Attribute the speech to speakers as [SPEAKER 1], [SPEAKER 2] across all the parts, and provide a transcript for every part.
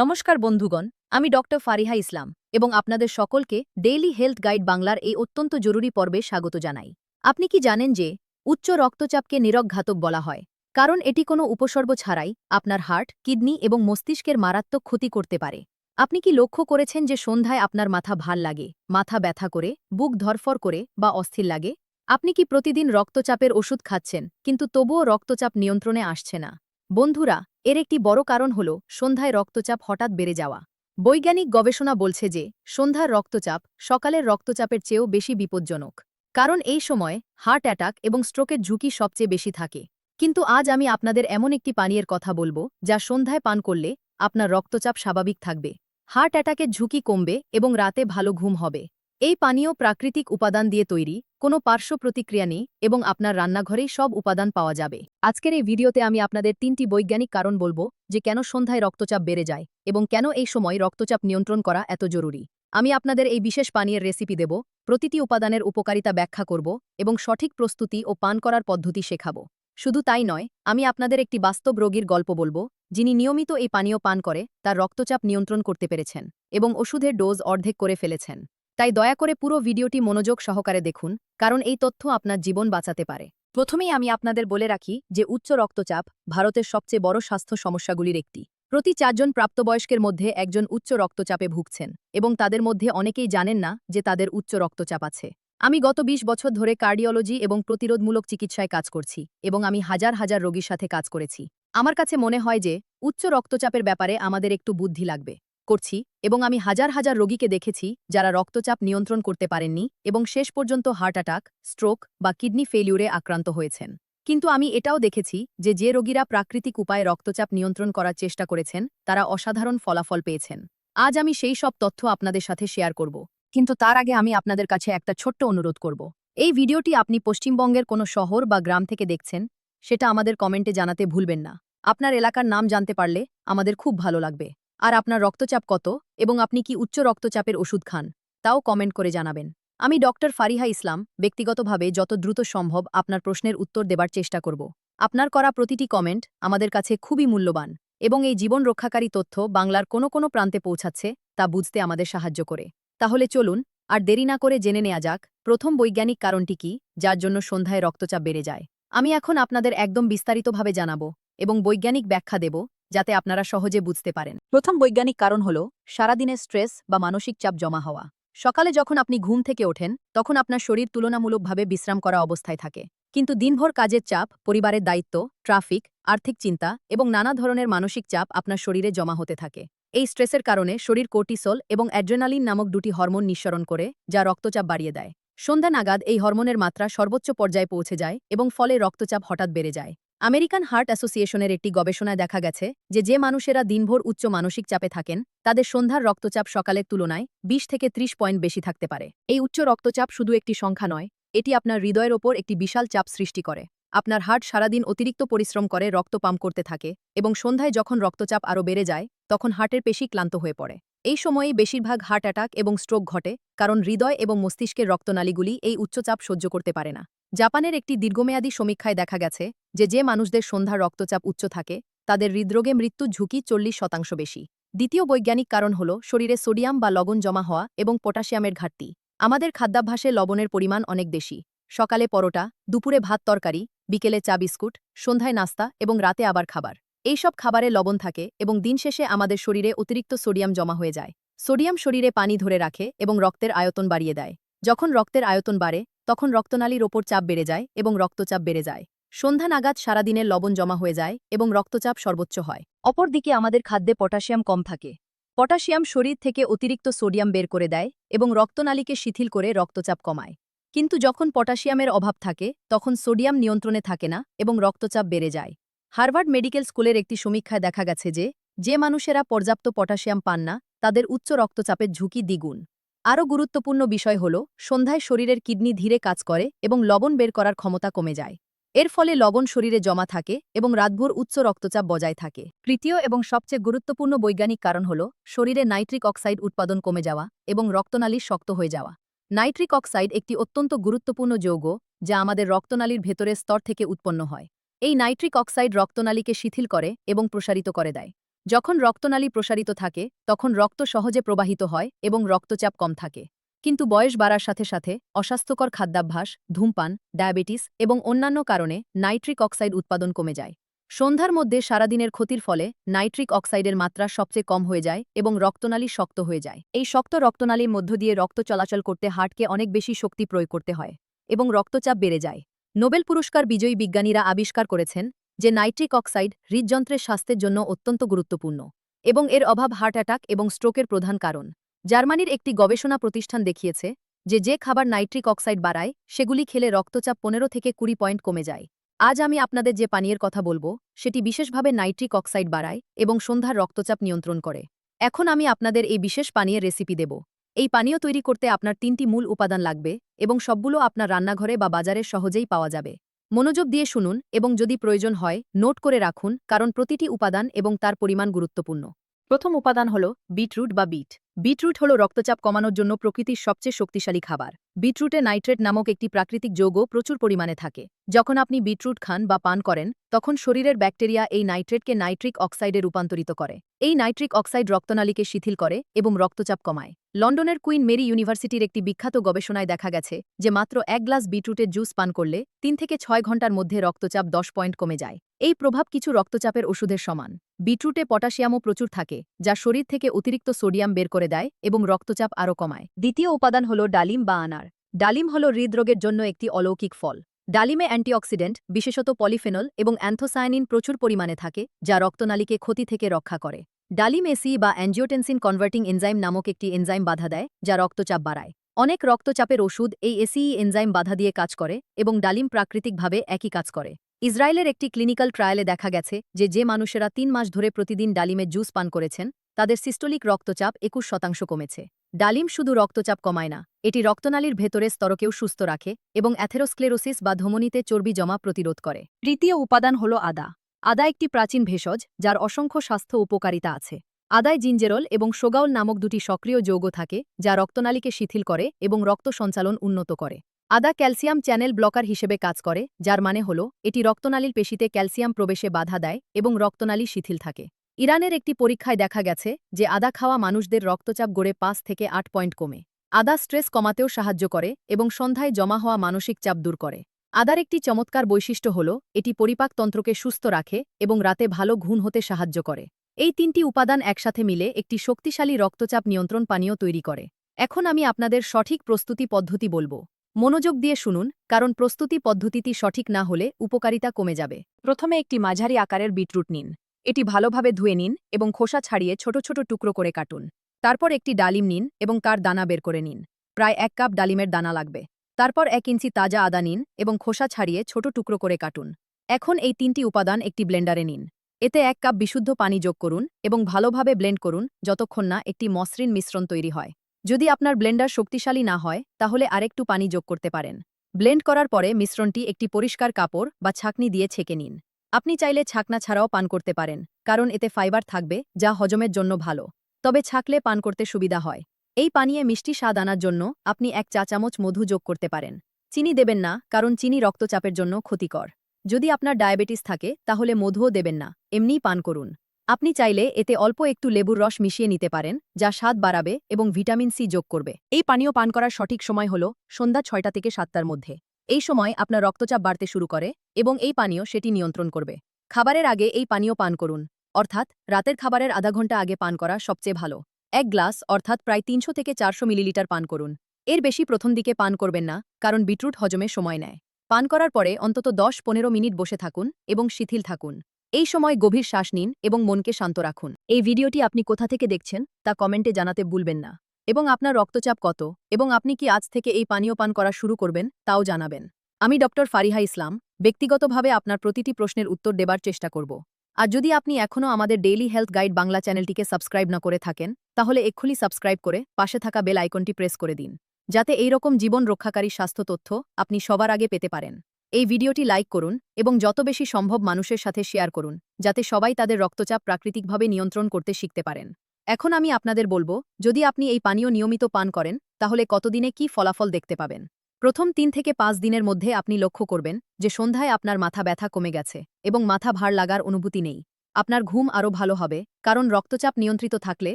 [SPEAKER 1] নমস্কার বন্ধুগণ, আমি ডক্টর ফারিহা ইসলাম এবং আপনাদের সকলকে ডেইলি হেলথ গাইড বাংলার এই অত্যন্ত জরুরি পর্বে স্বাগত জানাই। আপনি কি জানেন যে উচ্চ রক্তচাপকে নিরকঘাতক বলা হয়, কারণ এটি কোনো উপসর্গ ছাড়াই আপনার হার্ট, কিডনি এবং মস্তিষ্কের মারাত্মক ক্ষতি করতে পারে। আপনি কি লক্ষ্য করেছেন যে সন্ধ্যায় আপনার মাথা ভালো লাগে, মাথা ব্যথা করে, বুক ধরফর করে বা অস্থির লাগে? আপনি কি প্রতিদিন রক্তচাপের ওষুধ খাচ্ছেন, কিন্তু তবুও রক্তচাপ নিয়ন্ত্রণে আসছে না? বন্ধুরা, এর একটি বড় কারণ হল সন্ধ্যায় রক্তচাপ হঠাৎ বেড়ে যাওয়া। বৈজ্ঞানিক গবেষণা বলছে যে, সন্ধ্যার রক্তচাপ সকালের রক্তচাপের চেয়েও বেশি বিপজ্জনক, কারণ এই সময় হার্ট অ্যাটাক এবং স্ট্রোকের ঝুঁকি সবচেয়ে বেশি থাকে। কিন্তু আজ আমি আপনাদের এমন একটি পানীয়ের কথা বলব, যা সন্ধ্যায় পান করলে আপনার রক্তচাপ স্বাভাবিক থাকবে। হার্ট অ্যাটাকের ঝুঁকি কমবে এবং রাতে ভালো ঘুম হবে। এই পানীয় প্রাকৃতিক উপাদান দিয়ে তৈরি, কোনো পার্শ্ব প্রতিক্রিয়া নেই এবং আপনার রান্নাঘরেই সব উপাদান পাওয়া যাবে। আজকের এই ভিডিওতে আমি আপনাদের তিনটি বৈজ্ঞানিক কারণ বলব যে কেন সন্ধ্যায় রক্তচাপ বেড়ে যায় এবং কেন এই সময় রক্তচাপ নিয়ন্ত্রণ করা এত জরুরি। আমি আপনাদের এই বিশেষ পানীয়ের রেসিপি দেব, প্রতিটি উপাদানের উপকারিতা ব্যাখ্যা করব এবং সঠিক প্রস্তুতি ও পান করার পদ্ধতি শেখাব। শুধু তাই নয়, আমি আপনাদের একটি বাস্তব রোগীর গল্প বলব, যিনি নিয়মিত এই পানীয় পান করে, তার রক্তচাপ নিয়ন্ত্রণ করতে পেরেছেন এবং ওষুধের ডোজ অর্ধেক করে ফেলেছেন। তাই দয়া করে পুরো ভিডিওটি মনোযোগ সহকারে দেখুন, কারণ এই তথ্য আপনার জীবন বাঁচাতে পারে। প্রথমেই আমি আপনাদের বলে রাখি যে উচ্চ রক্তচাপ ভারতের সবচেয়ে বড় স্বাস্থ্য সমস্যাগুলির একটি। প্রতি চারজন প্রাপ্তবয়স্কের মধ্যে একজন উচ্চ রক্তচাপে ভুগছেন, এবং তাদের মধ্যে অনেকেই জানেন না যে তাদের উচ্চ রক্তচাপ আছে। আমি গত ২০ বছর ধরে কার্ডিওলজি এবং প্রতিরোধমূলক চিকিৎসায় কাজ করছি, এবং আমি হাজার হাজার রোগীর সাথে কাজ করেছি। আমার কাছে মনে হয় যে উচ্চ রক্তচাপের ব্যাপারে আমাদের একটু বুদ্ধি লাগবে। করছি এবং আমি হাজার হাজার রোগীকে দেখেছি যারা রক্তচাপ নিয়ন্ত্রণ করতে পারেননি এবং শেষ পর্যন্ত হার্ট অ্যাটাক, স্ট্রোক বা কিডনি ফেলিউরে আক্রান্ত হয়েছেন। কিন্তু আমি এটাও দেখেছি যে যে রোগীরা প্রাকৃতিক উপায়ে রক্তচাপ নিয়ন্ত্রণ করার চেষ্টা করেছেন, তারা অসাধারণ ফলাফল পেয়েছেন। আজ আমি সেই সব তথ্য আপনাদের সাথে শেয়ার করব। কিন্তু তার আগে আমি আপনাদের কাছে একটা ছোট্ট অনুরোধ করব। এই ভিডিওটি আপনি পশ্চিমবঙ্গের কোনো শহর বা গ্রাম থেকে দেখছেন, সেটা আমাদের কমেন্টে জানাতে ভুলবেন না। আপনার এলাকার নাম জানতে পারলে আমাদের খুব ভালো লাগবে। আর আপনার রক্তচাপ কত এবং আপনি কি উচ্চ রক্তচাপের ওষুধ খান, তাও কমেন্ট করে জানাবেন। আমি ডক্টর ফারিহা ইসলাম, ব্যক্তিগতভাবে যত দ্রুত সম্ভব আপনার প্রশ্নের উত্তর দেবার চেষ্টা করব। আপনার করা প্রতিটি কমেন্ট আমাদের কাছে খুবই মূল্যবান এবং এই জীবন রক্ষাকারী তথ্য বাংলার কোনো কোনো প্রান্তে পৌঁছাচ্ছে তা বুঝতে আমাদের সাহায্য করে। তাহলে চলুন, আর দেরি না করে জেনে নেওয়া যাক, প্রথম বৈজ্ঞানিক কারণটি কি, যার জন্য সন্ধ্যায় রক্তচাপ বেড়ে যায়। আমি এখন আপনাদের একদম বিস্তারিতভাবে জানাব এবং বৈজ্ঞানিক ব্যাখ্যা দেব যাতে আপনারা সহজে বুঝতে পারেন। প্রথম বৈজ্ঞানিক কারণ হল, সারাদিনের স্ট্রেস বা মানসিক চাপ জমা হওয়া। সকালে যখন আপনি ঘুম থেকে ওঠেন, তখন আপনার শরীর তুলনামূলকভাবে বিশ্রাম করা অবস্থায় থাকে। কিন্তু দিনভর কাজের চাপ, পরিবারের দায়িত্ব, ট্রাফিক, আর্থিক চিন্তা এবং নানা ধরনের মানসিক চাপ আপনার শরীরে জমা হতে থাকে। এই স্ট্রেসের কারণে শরীর কোর্টিসল এবং অ্যাড্রেনালিন নামক দুটি হরমোন নিঃসরণ করে, যা রক্তচাপ বাড়িয়ে দেয়। সন্ধ্যা নাগাদ এই হরমোনের মাত্রা সর্বোচ্চ পর্যায়ে পৌঁছে যায় এবং ফলে রক্তচাপ হঠাৎ বেড়ে যায়। আমেরিকান হার্ট অ্যাসোসিয়েশনের একটি গবেষণায় দেখা গেছে যে যে মানুষেরা দিনভর উচ্চ মানসিক চাপে থাকেন, তাদের সন্ধ্যার রক্তচাপ সকালের তুলনায় ২০ থেকে ৩০ পয়েন্ট বেশি থাকতে পারে। এই উচ্চ রক্তচাপ শুধু একটি সংখ্যা নয়, এটি আপনার হৃদয়ের ওপর একটি বিশাল চাপ সৃষ্টি করে। আপনার হার্ট সারাদিন অতিরিক্ত পরিশ্রম করে রক্ত পাম্প করতে থাকে এবং সন্ধ্যায় যখন রক্তচাপ আরও বেড়ে যায় তখন হার্টের পেশি ক্লান্ত হয়ে পড়ে। এই সময়েই বেশিরভাগ হার্ট অ্যাটাক এবং স্ট্রোক ঘটে, কারণ হৃদয় এবং মস্তিষ্কের রক্তনালীগুলি এই উচ্চচাপ সহ্য করতে পারে না। জাপানের একটি দীর্ঘমেয়াদী সমীক্ষায় দেখা গেছে যে যে মানুষদের সন্ধ্যা রক্তচাপ উচ্চ থাকে, তাদের হৃদরোগে মৃত্যুর ঝুঁকি চল্লিশ শতাংশ বেশি। দ্বিতীয় বৈজ্ঞানিক কারণ হল শরীরে সোডিয়াম বা লবণ জমা হওয়া এবং পটাশিয়ামের ঘাটতি। আমাদের খাদ্যাভ্যাসে লবণের পরিমাণ অনেক বেশি। সকালে পরোটা, দুপুরে ভাত তরকারি, বিকেলে চা বিস্কুট, সন্ধ্যায় নাস্তা এবং রাতে আবার খাবার। এইসব খাবারে লবণ থাকে এবং দিন শেষে আমাদের শরীরে অতিরিক্ত সোডিয়াম জমা হয়ে যায়। সোডিয়াম শরীরে পানি ধরে রাখে এবং রক্তের আয়তন বাড়িয়ে দেয়। যখন রক্তের আয়তন বাড়ে, তখন রক্তনালীর ওপর চাপ বেড়ে যায় এবং রক্তচাপ বেড়ে যায়। সন্ধ্যা নাগাদ সারাদিনের লবণ জমা হয়ে যায় এবং রক্তচাপ সর্বোচ্চ হয়। অপরদিকে আমাদের খাদ্যে পটাশিয়াম কম থাকে। পটাশিয়াম শরীর থেকে অতিরিক্ত সোডিয়াম বের করে দেয় এবং রক্তনালীকে শিথিল করে রক্তচাপ কমায়। কিন্তু যখন পটাশিয়ামের অভাব থাকে, তখন সোডিয়াম নিয়ন্ত্রণে থাকে না এবং রক্তচাপ বেড়ে যায়। হার্ভার্ড মেডিকেল স্কুলের একটি সমীক্ষায় দেখা গেছে যে যে মানুষেরা পর্যাপ্ত পটাশিয়াম পান না, তাদের উচ্চ রক্তচাপের ঝুঁকি দ্বিগুণ। আরও গুরুত্বপূর্ণ বিষয় হল, সন্ধ্যায় শরীরের কিডনি ধীরে কাজ করে এবং লবণ বের করার ক্ষমতা কমে যায়। এর ফলে লবণ শরীরে জমা থাকে এবং রাতভর উচ্চ রক্তচাপ বজায় থাকে। তৃতীয় এবং সবচেয়ে গুরুত্বপূর্ণ বৈজ্ঞানিক কারণ হল, শরীরে নাইট্রিক অক্সাইড উৎপাদন কমে যাওয়া এবং রক্তনালীর শক্ত হয়ে যাওয়া। নাইট্রিক অক্সাইড একটি অত্যন্ত গুরুত্বপূর্ণ যৌগ, যা আমাদের রক্তনালীর ভেতরের স্তর থেকে উৎপন্ন হয়। এই নাইট্রিক অক্সাইড রক্তনালীকে শিথিল করে এবং প্রসারিত করে দেয়। যখন রক্তনালী প্রসারিত থাকে, তখন রক্ত সহজে প্রবাহিত হয় এবং রক্তচাপ কম থাকে। কিন্তু বয়স বাড়ার সাথে সাথে অস্বাস্থ্যকর খাদ্যাভ্যাস, ধূমপান, ডায়াবেটিস এবং অন্যান্য কারণে নাইট্রিক অক্সাইড উৎপাদন কমে যায়। সন্ধ্যার মধ্যে সারাদিনের ক্ষতির ফলে নাইট্রিক অক্সাইডের মাত্রা সবচেয়ে কম হয়ে যায় এবং রক্তনালী শক্ত হয়ে যায়। এই শক্ত রক্তনালীর মধ্য দিয়ে রক্ত চলাচল করতে হার্টকে অনেক বেশি শক্তি প্রয়োগ করতে হয় এবং রক্তচাপ বেড়ে যায়। নোবেল পুরস্কার বিজয়ী বিজ্ঞানীরা আবিষ্কার করেছেন যে নাইট্রিক অক্সাইড হৃদযন্ত্রের স্বাস্থ্যের জন্য অত্যন্ত গুরুত্বপূর্ণ এবং এর অভাব হার্ট অ্যাটাক এবং স্ট্রোকের প্রধান কারণ। জার্মানির একটি গবেষণা প্রতিষ্ঠান দেখিয়েছে যে যে খাবার নাইট্রিক অক্সাইড বাড়ায়, সেগুলি খেলে রক্তচাপ পনেরো থেকে কুড়ি পয়েন্ট কমে যায়। আজ আমি আপনাদের যে পানীয়ের কথা বলব, সেটি বিশেষভাবে নাইট্রিক অক্সাইড বাড়ায় এবং সন্ধ্যার রক্তচাপ নিয়ন্ত্রণ করে। এখন আমি আপনাদের এই বিশেষ পানীয়ের রেসিপি দেব। এই পানীয় তৈরি করতে আপনার তিনটি মূল উপাদান লাগবে এবং সবগুলো আপনার রান্নাঘরে বা বাজারে সহজেই পাওয়া যাবে। মনোযোগ দিয়ে শুনুন এবং যদি প্রয়োজন হয়, নোট করে রাখুন, কারণ প্রতিটি উপাদান এবং তার পরিমাণ গুরুত্বপূর্ণ। প্রথম উপাদান হল বিটরুট বা বিট। বিটরুট হল রক্তচাপ কমানোর জন্য প্রকৃতির সবচেয়ে শক্তিশালী খাবার। বিটরুটে নাইট্রেট নামক একটি প্রাকৃতিক যৌগ প্রচুর পরিমাণে থাকে। যখন আপনি বিটরুট খান বা পান করেন, তখন শরীরের ব্যাকটেরিয়া এই নাইট্রেটকে নাইট্রিক অক্সাইডে রূপান্তরিত করে। এই নাইট্রিক অক্সাইড রক্তনালীকে শিথিল করে এবং রক্তচাপ কমায়। লন্ডনের কুইন মেরি ইউনিভার্সিটির একটি বিখ্যাত গবেষণায় দেখা গেছে যে মাত্র এক গ্লাস বিটরুটের জুস পান করলে তিন থেকে ছয় ঘণ্টার মধ্যে রক্তচাপ দশ পয়েন্ট কমে যায়। এই প্রভাব কিছু রক্তচাপের ওষুধের সমান। বিটরুটে পটাশিয়ামও প্রচুর থাকে, যা শরীর থেকে অতিরিক্ত সোডিয়াম বের করে দেয় এবং রক্তচাপ আরও কমায়। দ্বিতীয় উপাদান হল ডালিম বা আনার। ডালিম হল হৃদরোগের জন্য একটি অলৌকিক ফল। ডালিমে অ্যান্টিঅক্সিডেন্ট, বিশেষত পলিফেনল এবং অ্যান্থোসায়ানিন প্রচুর পরিমাণে থাকে, যা রক্তনালীকে ক্ষতি থেকে রক্ষা করে। ডালিম এসি বা অ্যাঞ্জিওটেন্সিন কনভার্টিং এনজাইম নামক একটি এনজাইম বাধা দেয়, যা রক্তচাপ বাড়ায়। অনেক রক্তচাপের ওষুধ এই এসিই এনজাইম বাধা দিয়ে কাজ করে এবং ডালিম প্রাকৃতিকভাবে একই কাজ করে। ইসরায়েলের একটি ক্লিনিক্যাল ট্রায়ালে দেখা গেছে যে যে মানুষেরা তিন মাস ধরে প্রতিদিন ডালিমের জুস পান করেছেন, তাদের সিস্টোলিক রক্তচাপ একুশ শতাংশ কমেছে। ডালিম শুধু রক্তচাপ কমায় না, এটি রক্তনালীর ভেতরে স্তরকেও সুস্থ রাখে এবং অ্যাথেরোস্ক্লেরোসিস বা ধমনীতে চর্বি জমা প্রতিরোধ করে। তৃতীয় উপাদান হল আদা। আদা একটি প্রাচীন ভেষজ, যার অসংখ্য স্বাস্থ্য উপকারিতা আছে। আদায় জিঞ্জেরল এবং সোগাউল নামক দুটি সক্রিয় যৌগ থাকে, যা রক্তনালীকে শিথিল করে এবং রক্ত সঞ্চালন উন্নত করে। আদা ক্যালসিয়াম চ্যানেল ব্লকার হিসেবে কাজ করে, যার মানে হল, এটি রক্তনালীর পেশিতে ক্যালসিয়াম প্রবেশে বাধা দেয় এবং রক্তনালী শিথিল থাকে। ইরানের একটি পরীক্ষায় দেখা গেছে যে আদা খাওয়া মানুষদের রক্তচাপ গড়ে পাঁচ থেকে আট পয়েন্ট কমে। আদা স্ট্রেস কমাতেও সাহায্য করে এবং সন্ধ্যায় জমা হওয়া মানসিক চাপ দূর করে। আদার একটি চমৎকার বৈশিষ্ট্য হল, এটি পরিপাকতন্ত্রকে সুস্থ রাখে এবং রাতে ভালো ঘুণ হতে সাহায্য করে। এই তিনটি উপাদান একসাথে মিলে একটি শক্তিশালী রক্তচাপ নিয়ন্ত্রণ পানীয় তৈরি করে। এখন আমি আপনাদের সঠিক প্রস্তুতি পদ্ধতি বলব। মনোযোগ দিয়ে শুনুন, কারণ প্রস্তুতি পদ্ধতিটি সঠিক না হলে উপকারিতা কমে যাবে। প্রথমে একটি মাঝারি আকারের বিটরুট নিন। এটি ভালোভাবে ধুয়ে নিন এবং খোসা ছাড়িয়ে ছোট ছোট টুকরো করে কাটুন। তারপর একটি ডালিম নিন এবং কার দানা বের করে নিন। প্রায় এক কাপ ডালিমের দানা লাগবে। তারপর এক ইঞ্চি তাজা আদা নিন এবং খোসা ছাড়িয়ে ছোট টুকরো করে কাটুন। এখন এই তিনটি উপাদান একটি ব্লেন্ডারে নিন। এতে এক কাপ বিশুদ্ধ পানি যোগ করুন এবং ভালোভাবে ব্লেন্ড করুন যতক্ষণ না একটি মসৃণ মিশ্রণ তৈরি হয়। যদি আপনার ব্লেন্ডার শক্তিশালী না হয়, তাহলে আরেকটু পানি যোগ করতে পারেন। ব্লেন্ড করার পরে মিশ্রণটি একটি পরিষ্কার কাপড় বা ছাকনি দিয়ে ছেঁকে নিন। আপনি চাইলে ছাকনা ছাড়াও পান করতে পারেন, কারণ এতে ফাইবার থাকবে, যা হজমের জন্য ভালো। তবে ছাকলে পান করতে সুবিধা হয়। এই পানীয়ে মিষ্টি স্বাদ আনার জন্য আপনি এক চা চামচ মধু যোগ করতে পারেন। চিনি দেবেন না, কারণ চিনি রক্তচাপের জন্য ক্ষতিকর। যদি আপনার ডায়াবেটিস থাকে, তাহলে মধুও দেবেন না, এমনিই পান করুন। আপনি চাইলে এতে অল্প একটু লেবুর রস মিশিয়ে নিতে পারেন, যা স্বাদ বাড়াবে এবং ভিটামিন সি যোগ করবে। এই পানীয় পান করার সঠিক সময় হল সন্ধ্যা ছয়টা থেকে সাতটার মধ্যে। এই সময় আপনার রক্তচাপ বাড়তে শুরু করে এবং এই পানীয় সেটি নিয়ন্ত্রণ করবে। খাবারের আগে এই পানীয় পান করুন, অর্থাৎ রাতের খাবারের আধা ঘণ্টা আগে পান করা সবচেয়ে ভালো। এক গ্লাস, অর্থাৎ প্রায় তিনশো থেকে চারশো মিলিলিটার পান করুন। এর বেশি প্রথম দিকে পান করবেন না, কারণ বিটরুট হজমে সময় নেয়। পান করার পরে অন্তত দশ পনেরো মিনিট বসে থাকুন এবং শিথিল থাকুন। এই সময় গভীর শ্বাস নিন এবং মনকে শান্ত রাখুন। এই ভিডিওটি আপনি কোথা থেকে দেখছেন, তা কমেন্টে জানাতে ভুলবেন না। এবং আপনার রক্তচাপ কত, এবং আপনি কি আজ থেকে এই পানীয় পান করা শুরু করবেন, তাও জানাবেন। আমি ডক্টর ফারিহা ইসলাম, ব্যক্তিগতভাবে আপনার প্রতিটি প্রশ্নের উত্তর দেবার চেষ্টা করব। আর যদি আপনি এখনও আমাদের ডেইলি হেলথ গাইড বাংলা চ্যানেলটিকে সাবস্ক্রাইব না করে থাকেন, তাহলে এক্ষুনি সাবস্ক্রাইব করে পাশে থাকা বেল আইকনটি প্রেস করে দিন, যাতে এই রকম জীবন রক্ষাকারী স্বাস্থ্য তথ্য আপনি সবার আগে পেতে পারেন। এই ভিডিওটি লাইক করুন এবং যত বেশি সম্ভব মানুষের সাথে শেয়ার করুন, যাতে সবাই তাদের রক্তচাপ প্রাকৃতিকভাবে নিয়ন্ত্রণ করতে শিখতে পারেন। এখন আমি আপনাদের বলব, যদি আপনি এই পানীয় নিয়মিত পান করেন, তাহলে কতদিনে কি ফলাফল দেখতে পাবেন? প্রথম তিন থেকে পাঁচ দিনের মধ্যে আপনি লক্ষ্য করবেন যে সন্ধ্যায় আপনার মাথা ব্যথা কমে গেছে এবং মাথা ভার লাগার অনুভূতি নেই। আপনার ঘুম আরও ভালো হবে, কারণ রক্তচাপ নিয়ন্ত্রিত থাকলে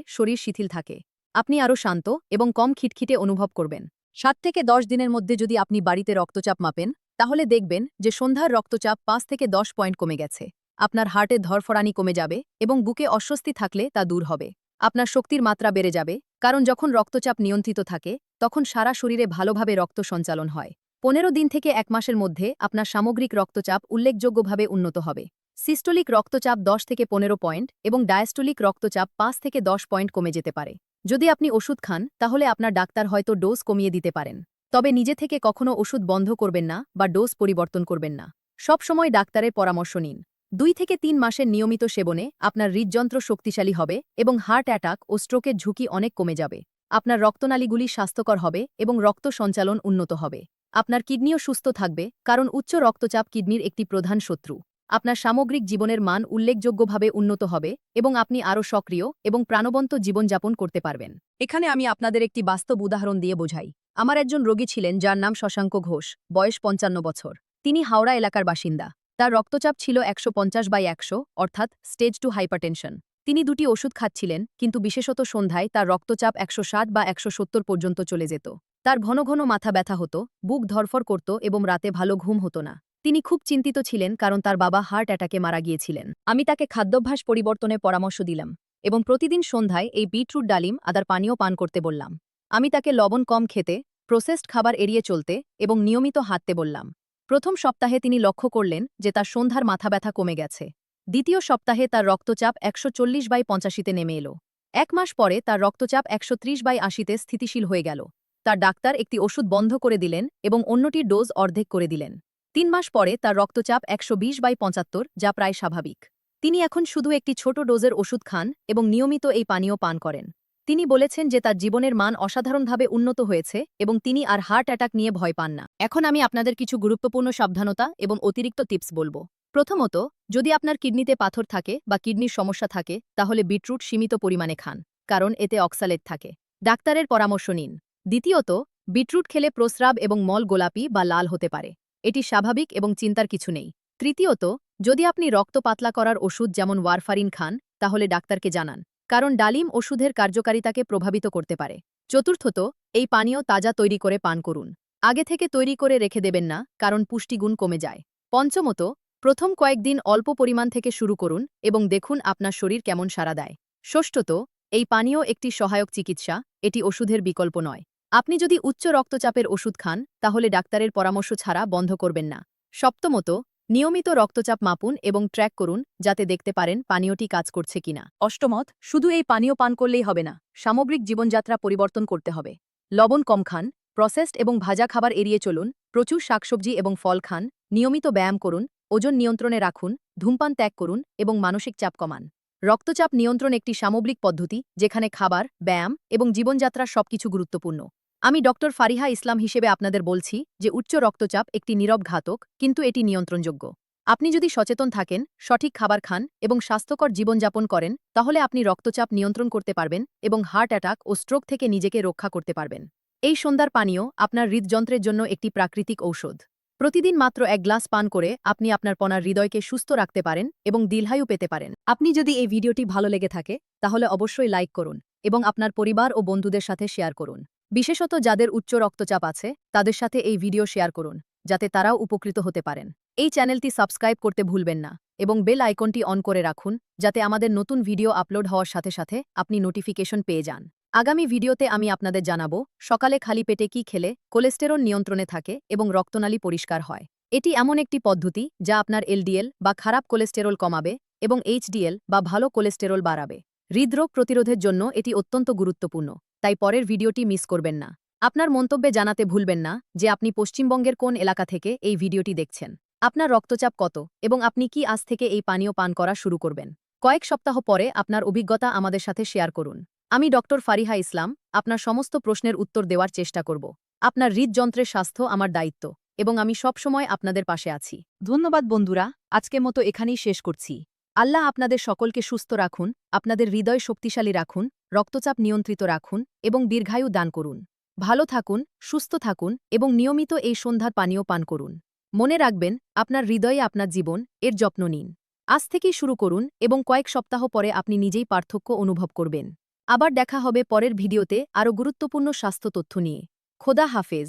[SPEAKER 1] শরীর শিথিল থাকে। আপনি আরও শান্ত এবং কম খিটখিটে অনুভব করবেন। সাত থেকে দশ দিনের মধ্যে যদি আপনি বাড়িতে রক্তচাপ মাপেন তাহলে দেখবেন যে সন্ধ্যার রক্তচাপ পাঁচ থেকে দশ পয়েন্ট কমে গেছে। আপনার হার্টের ধরফরানি কমে যাবে এবং বুকে অস্বস্তি থাকলে তা দূর হবে। আপনার শক্তির মাত্রা বেড়ে যাবে, কারণ যখন রক্তচাপ নিয়ন্ত্রিত থাকে, তখন সারা শরীরে ভালোভাবে রক্ত সঞ্চালন হয়। পনেরো দিন থেকে এক মাসের মধ্যে আপনার সামগ্রিক রক্তচাপ উল্লেখযোগ্যভাবে উন্নত হবে। সিস্টোলিক রক্তচাপ দশ থেকে পনেরো পয়েন্ট এবং ডায়াস্টোলিক রক্তচাপ পাঁচ থেকে দশ পয়েন্ট কমে যেতে পারে। যদি আপনি ওষুধ খান, তাহলে আপনার ডাক্তার হয়তো ডোজ কমিয়ে দিতে পারেন। তবে নিজে থেকে কখনো ওষুধ বন্ধ করবেন না বা ডোজ পরিবর্তন করবেন না। সব সময় ডাক্তারের পরামর্শ নিন। দুই থেকে তিন মাসের নিয়মিত সেবনে আপনার হৃদযন্ত্র শক্তিশালী হবে এবং হার্ট অ্যাটাক ও স্ট্রোকের ঝুঁকি অনেক কমে যাবে। আপনার রক্তনালীগুলি স্বাস্থ্যকর হবে এবং রক্ত সঞ্চালন উন্নত হবে। আপনার কিডনিও সুস্থ থাকবে, কারণ উচ্চ রক্তচাপ কিডনির একটি প্রধান শত্রু। আপনার সামগ্রিক জীবনের মান উল্লেখযোগ্যভাবে উন্নত হবে এবং আপনি আরও সক্রিয় এবং প্রাণবন্ত জীবনযাপন করতে পারবেন। এখানে আমি আপনাদের একটি বাস্তব উদাহরণ দিয়ে বোঝাই। আমার একজন রোগী ছিলেন যার নাম শশাঙ্ক ঘোষ, বয়স পঞ্চান্ন বছর। তিনি হাওড়া এলাকার বাসিন্দা। তার রক্তচাপ ছিল একশো পঞ্চাশ বাই একশো, অর্থাৎ স্টেজ টু হাইপারটেনশন। তিনি দুটি ওষুধ খাচ্ছিলেন, কিন্তু বিশেষত সন্ধ্যায় তার রক্তচাপ একশো ষাট বা একশো সত্তর পর্যন্ত চলে যেত। তার ঘন ঘন মাথা ব্যথা হতো, বুক ধরফর করত এবং রাতে ভালো ঘুম হতো না। তিনি খুব চিন্তিত ছিলেন কারণ তার বাবা হার্ট অ্যাটাকে মারা গিয়েছিলেন। আমি তাকে খাদ্যাভ্যাস পরিবর্তনে পরামর্শ দিলাম এবং প্রতিদিন সন্ধ্যায় এই বিটরুট ডালিম, আদার পানীয় পান করতে বললাম। আমি তাকে লবণ কম খেতে, প্রসেসড খাবার এড়িয়ে চলতে এবং নিয়মিত হাঁটতে বললাম। প্রথম সপ্তাহে তিনি লক্ষ্য করলেন যে তার সন্ধ্যার মাথা ব্যথা কমে গেছে। দ্বিতীয় সপ্তাহে তার রক্তচাপ একশো চল্লিশ বাই পঞ্চাশিতে নেমে এলো। এক মাস পরে তার রক্তচাপ একশো ত্রিশ বাই আশিতে স্থিতিশীল হয়ে গেল। তার ডাক্তার একটি ওষুধ বন্ধ করে দিলেন এবং অন্যটির ডোজ অর্ধেক করে দিলেন। তিন মাস পরে তার রক্তচাপ একশো বিশ বাই পঁচাত্তর, যা প্রায় স্বাভাবিক। তিনি এখন শুধু একটি ছোট ডোজের ওষুধ খান এবং নিয়মিত এই পানীয় পান করেন। তিনি বলেছেন যে তার জীবনের মান অসাধারণভাবে উন্নত হয়েছে এবং তিনি আর হার্ট অ্যাটাক নিয়ে ভয় পান না। এখন আমি আপনাদের কিছু গুরুত্বপূর্ণ সাবধানতা এবং অতিরিক্ত টিপস বলব। প্রথমত, যদি আপনার কিডনিতে পাথর থাকে বা কিডনির সমস্যা থাকে, তাহলে বিটরুট সীমিত পরিমাণে খান, কারণ এতে অক্সালেট থাকে। ডাক্তারের পরামর্শ নিন। দ্বিতীয়ত, বিটরুট খেলে প্রস্রাব এবং মল গোলাপি বা লাল হতে পারে। এটি স্বাভাবিক এবং চিন্তার কিছু নেই। তৃতীয়ত, যদি আপনি রক্ত পাতলা করার ওষুধ যেমন ওয়ারফারিন খান, তাহলে ডাক্তারকে জানান। কারণ ডালিম ওষুধের কার্যকারিতাকে প্রভাবিত করতে পারে। চতুর্থত, এই পানীয় তাজা তৈরি করে পান করুন। আগে থেকে তৈরি করে রেখে দেবেন না, কারণ পুষ্টিগুণ কমে যায়। পঞ্চমত, প্রথম কয়েকদিন অল্প পরিমাণ থেকে শুরু করুন এবং দেখুন আপনার শরীর কেমন সাড়া দেয়। ষষ্ঠত, এই পানীয় একটি সহায়ক চিকিৎসা, এটি ওষুধের বিকল্প নয়। আপনি যদি উচ্চ রক্তচাপের ওষুধ খান, তাহলে ডাক্তারের পরামর্শ ছাড়া বন্ধ করবেন না। সপ্তমত নিয়মিত রক্তচাপ মাপুন এবং ট্র্যাক করুন যাতে দেখতে পারেন পানীয়টি কাজ করছে কিনা। অষ্টমত, শুধু এই পানীয় পান করলেই হবে না, সামগ্রিক জীবনযাত্রা পরিবর্তন করতে হবে। লবণ কম খান, প্রসেসড এবং ভাজা খাবার এড়িয়ে চলুন, প্রচুর শাকসবজি এবং ফল খান, নিয়মিত ব্যায়াম করুন, ওজন নিয়ন্ত্রণে রাখুন, ধূমপান ত্যাগ করুন এবং মানসিক চাপ কমান। রক্তচাপ নিয়ন্ত্রণ একটি সামগ্রিক পদ্ধতি, যেখানে খাবার, ব্যায়াম এবং জীবনযাত্রা সবকিছু গুরুত্বপূর্ণ। আমি ডক্টর ফারিহা ইসলাম হিসেবে আপনাদের বলছি যে উচ্চ রক্তচাপ একটি নীরব ঘাতক, কিন্তু এটি নিয়ন্ত্রণযোগ্য। আপনি যদি সচেতন থাকেন, সঠিক খাবার খান এবং স্বাস্থ্যকর জীবনযাপন করেন, তাহলে আপনি রক্তচাপ নিয়ন্ত্রণ করতে পারবেন এবং হার্ট অ্যাটাক ও স্ট্রোক থেকে নিজেকে রক্ষা করতে পারবেন। এই সন্ধ্যার পানীয় আপনার হৃদযন্ত্রের জন্য একটি প্রাকৃতিক ঔষধ। প্রতিদিন মাত্র এক গ্লাস পান করে আপনি আপনার পনার হৃদয়কে সুস্থ রাখতে পারেন এবং দীর্ঘায়ু পেতে পারেন। আপনি যদি এই ভিডিওটি ভালো লেগে থাকে, তাহলে অবশ্যই লাইক করুন এবং আপনার পরিবার ও বন্ধুদের সাথে শেয়ার করুন। বিশেষত যাদের উচ্চ রক্তচাপ আছে, তাদের সাথে এই ভিডিও শেয়ার করুন, যাতে তারাও উপকৃত হতে পারেন। এই চ্যানেলটি সাবস্ক্রাইব করতে ভুলবেন না এবং বেল আইকনটি অন করে রাখুন, যাতে আমাদের নতুন ভিডিও আপলোড হওয়ার সাথে সাথে আপনি নোটিফিকেশন পেয়ে যান। আগামী ভিডিওতে আমি আপনাদের জানাব, সকালে খালি পেটে কি খেলে, কোলেস্টেরল নিয়ন্ত্রণে থাকে এবং রক্তনালী পরিষ্কার হয়। এটি এমন একটি পদ্ধতি, যা আপনার এলডিএল বা খারাপ কোলেস্টেরল কমাবে এবং এইচডিএল বা ভালো কোলেস্টেরল বাড়াবে। হৃদরোগ প্রতিরোধের জন্য এটি অত্যন্ত গুরুত্বপূর্ণ। তাই পরের ভিডিওটি মিস করবেন না। আপনার মন্তব্যে জানাতে ভুলবেন না যে আপনি পশ্চিমবঙ্গের কোন এলাকা থেকে এই ভিডিওটি দেখছেন। আপনার রক্তচাপ কত এবং আপনি কি আজ থেকে এই পানীয় পান করা শুরু করবেন? কয়েক সপ্তাহ পরে আপনার অভিজ্ঞতা আমাদের সাথে শেয়ার করুন। আমি ডক্টর ফারিহা ইসলাম, আপনার সমস্ত প্রশ্নের উত্তর দেওয়ার চেষ্টা করব। আপনার হৃদযন্ত্রের স্বাস্থ্য আমার দায়িত্ব এবং আমি সবসময় আপনাদের পাশে আছি। ধন্যবাদ বন্ধুরা, আজকে মতো এখানেই শেষ করছি। আল্লাহ আপনাদের সকলকে সুস্থ রাখুন, আপনাদের হৃদয় শক্তিশালী রাখুন রক্তচাপ নিয়ন্ত্রিত রাখুন এবং দীর্ঘায়ু দান করুন। ভালো থাকুন, সুস্থ থাকুন এবং নিয়মিত এই সন্ধ্যার পানীয় পান করুন। মনে রাখবেন, আপনার হৃদয়ে আপনার জীবন, এর যত্ন নিন। আজ থেকেই শুরু করুন এবং কয়েক সপ্তাহ পরে আপনি নিজেই পার্থক্য অনুভব করবেন। আবার দেখা হবে পরের ভিডিওতে আরও গুরুত্বপূর্ণ স্বাস্থ্য তথ্য নিয়ে। খোদা হাফেজ।